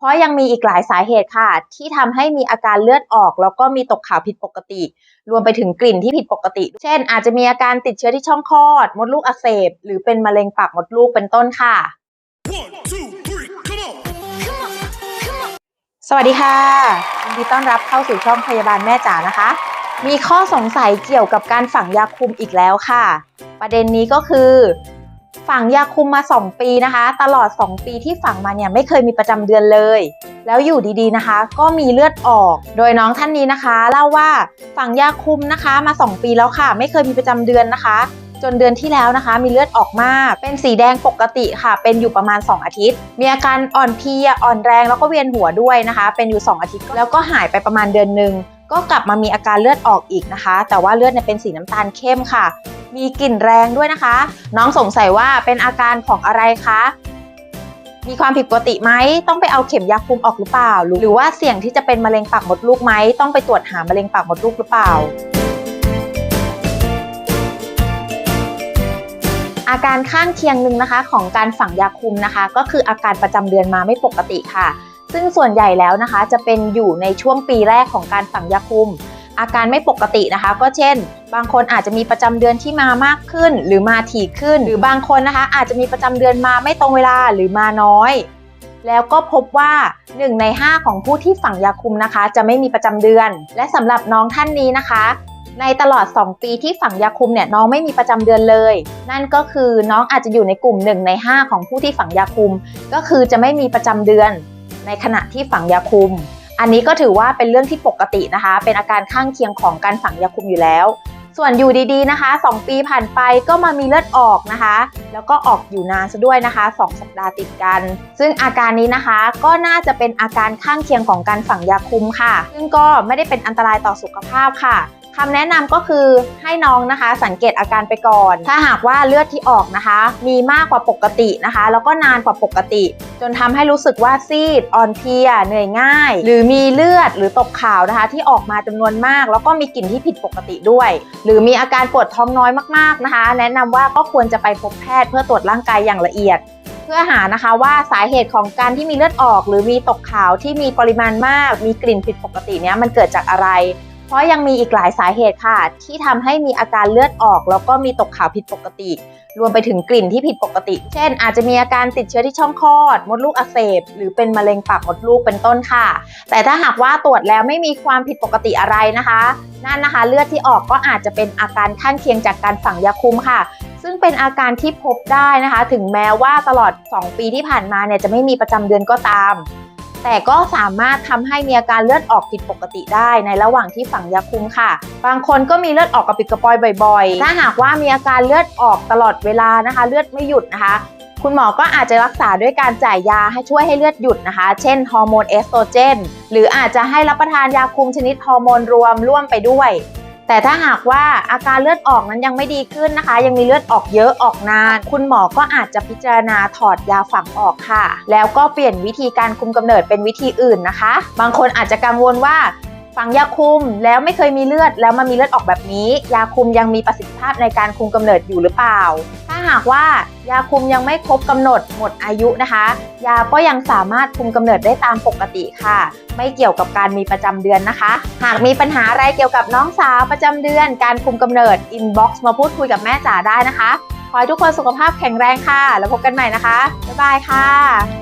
เพราะยังมีอีกหลายสาเหตุค่ะ ที่ทำให้มีอาการเลือดออก แล้วก็มีตกขาวผิดปกติ รวมไปถึงกลิ่นที่ผิดปกติ เช่น อาจจะมีอาการติดเชื้อที่ช่องคลอด มดลูกอักเสบ หรือเป็นมะเร็งปากมดลูกเป็นต้นค่ะ One, two, three, come on! สวัสดีค่ะยินดีต้อนรับเข้าสู่ช่องพยาบาลแม่จ๋านะคะ มีข้อสงสัยเกี่ยวกับการฝังยาคุมอีกแล้วค่ะ ประเด็นนี้ก็คือ ฝังยาคุมมา 2 ปีนะคะ ตลอด 2 ปีที่ฝังมาเนี่ยไม่เคยมีประจำเดือนเลย แล้วอยู่ดีๆนะคะ ก็มีเลือดออก โดยน้องท่านนี้นะคะเล่าว่าฝังยาคุมนะคะมา 2 ปีแล้วค่ะ ไม่เคยมีประจำเดือนนะคะ จนเดือนที่แล้วนะคะ มีเลือดออกมาก เป็นสีแดงปกติค่ะ เป็นอยู่ประมาณ 2 อาทิตย์ มีอาการอ่อนเพลียอ่อนแรงแล้วก็เวียนหัวด้วยนะคะ เป็นอยู่ 2 อาทิตย์แล้วก็หายไปประมาณเดือนหนึ่งก็กลับมามีอาการเลือดออกอีกนะคะ แต่ว่าเลือดเนี่ยเป็นสีน้ำตาลเข้มค่ะ มีกลิ่นแรงด้วยนะคะ น้องสงสัยว่าเป็นอาการของอะไรคะมีความผิดปกติไหมต้องไปเอาเข็มยาคุมออกหรือเปล่า หรือว่าเสี่ยงที่จะเป็นมะเร็งปากมดลูกไหมต้องไปตรวจหามะเร็งปากมดลูกหรือเปล่า อาการข้างเคียงหนึ่งนะคะ ของการฝังยาคุมนะคะ ก็คืออาการประจำเดือนมาไม่ปกติค่ะ ซึ่งส่วนใหญ่แล้วนะคะ จะเป็นอยู่ในช่วงปีแรกของการฝังยาคุม อาการไม่ปกตินะคะ ก็เช่น บางคนอาจจะมีประจำเดือนที่มามากขึ้น หรือมาถี่ขึ้น หรือบางคนนะคะ อาจจะมีประจำเดือนมาไม่ตรงเวลาหรือมาน้อย แล้วก็พบว่า 1 ใน 5 ของผู้ที่ฝังยาคุมนะคะ จะไม่มีประจำเดือน และสำหรับน้องท่านนี้นะคะ ในตลอด 2 ปีที่ฝังยาคุมเนี่ยน้องไม่มีประจำเดือนเลย นั่นก็คือน้องอาจจะอยู่ในกลุ่ม 1 ใน 5 ของผู้ที่ฝังยาคุม ก็คือจะไม่มีประจำเดือน ในขณะที่ฝังยาคุม อันนี้ก็ถือว่าเป็นเรื่องที่ปกตินะคะ เป็นอาการข้างเคียงของการฝังยาคุมอยู่แล้ว ส่วนอยู่ดีๆนะคะ 2 ปีผ่านไปก็มามีเลือดออกนะคะ แล้วก็ออกอยู่นานซะด้วยนะคะ 2 สัปดาห์ติดกัน ซึ่งอาการนี้นะคะก็น่าจะเป็นอาการข้างเคียงของการฝังยาคุมค่ะ ซึ่งก็ไม่ได้เป็นอันตรายต่อสุขภาพค่ะคำแนะนำก็คือให้น้องนะคะ สังเกตอาการไปก่อน ถ้าหากว่าเลือดที่ออกนะคะ มีมากกว่าปกตินะคะ แล้วก็นานกว่าปกติ จนทำให้รู้สึกว่าซีดอ่อนเพลียเหนื่อยง่าย หรือมีเลือดหรือตกขาวนะคะ ที่ออกมาจำนวนมาก แล้วก็มีกลิ่นที่ผิดปกติด้วย หรือมีอาการปวดท้องน้อยมากๆนะคะ แนะนำว่าก็ควรจะไปพบแพทย์เพื่อตรวจร่างกายอย่างละเอียด เพื่อหานะคะว่าสาเหตุของการที่มีเลือดออก หรือมีตกขาวที่มีปริมาณมาก มีกลิ่นผิดปกติเนี้ยมันเกิดจากอะไร เพราะยังมีอีกหลายสาเหตุค่ะ ที่ทำให้มีอาการเลือดออก แล้วก็มีตกขาวผิดปกติ รวมไปถึงกลิ่นที่ผิดปกติ เช่น อาจจะมีอาการติดเชื้อที่ช่องคลอด มดลูกอักเสบ หรือเป็นมะเร็งปากมดลูกเป็นต้นค่ะ แต่ถ้าหากว่าตรวจแล้วไม่มีความผิดปกติอะไรนะคะ นั่นนะคะ เลือดที่ออกก็อาจจะเป็นอาการข้างเคียงจากการฝังยาคุมค่ะ ซึ่งเป็นอาการที่พบได้นะคะ ถึงแม้ว่าตลอด 2 ปีที่ผ่านมาเนี่ยจะไม่มีประจำเดือนก็ตาม แต่ก็สามารถทำให้มีอาการเลือดออกผิดปกติได้ในระหว่างที่ฝังยาคุมค่ะ บางคนก็มีเลือดออกกระปิดกระปอยบ่อยๆ ถ้าหากว่ามีอาการเลือดออกตลอดเวลานะคะ เลือดไม่หยุดนะคะ คุณหมอก็อาจจะรักษาด้วยการจ่ายยาให้ช่วยให้เลือดหยุดนะคะ เช่นฮอร์โมนเอสโตรเจน หรืออาจจะให้รับประทานยาคุมชนิดฮอร์โมนรวมร่วมไปด้วย แต่ถ้าหากว่าอาการเลือดออกนั้นยังไม่ดีขึ้นนะคะ ยังมีเลือดออกเยอะออกนาน คุณหมอก็อาจจะพิจารณาถอดยาฝังออกค่ะ แล้วก็เปลี่ยนวิธีการคุมกำเนิดเป็นวิธีอื่นนะคะ บางคนอาจจะกังวลว่า ฝังยาคุมแล้วไม่เคยมีเลือดแล้วมันมีเลือดออกแบบนี้ ยาคุมยังมีประสิทธิภาพในการคุมกำเนิดอยู่หรือเปล่า ถ้าหากว่ายาคุมยังไม่ครบกำหนดหมดอายุนะคะ ยาก็ยังสามารถคุมกำเนิดได้ตามปกติค่ะ ไม่เกี่ยวกับการมีประจำเดือนนะคะ หากมีปัญหาอะไรเกี่ยวกับน้องสาวประจำเดือน การคุมกำเนิด inbox มาพูดคุยกับแม่จ๋าได้นะคะขอให้ทุกคนสุขภาพแข็งแรงค่ะ แล้วพบกันใหม่นะคะบ๊ายบายค่ะ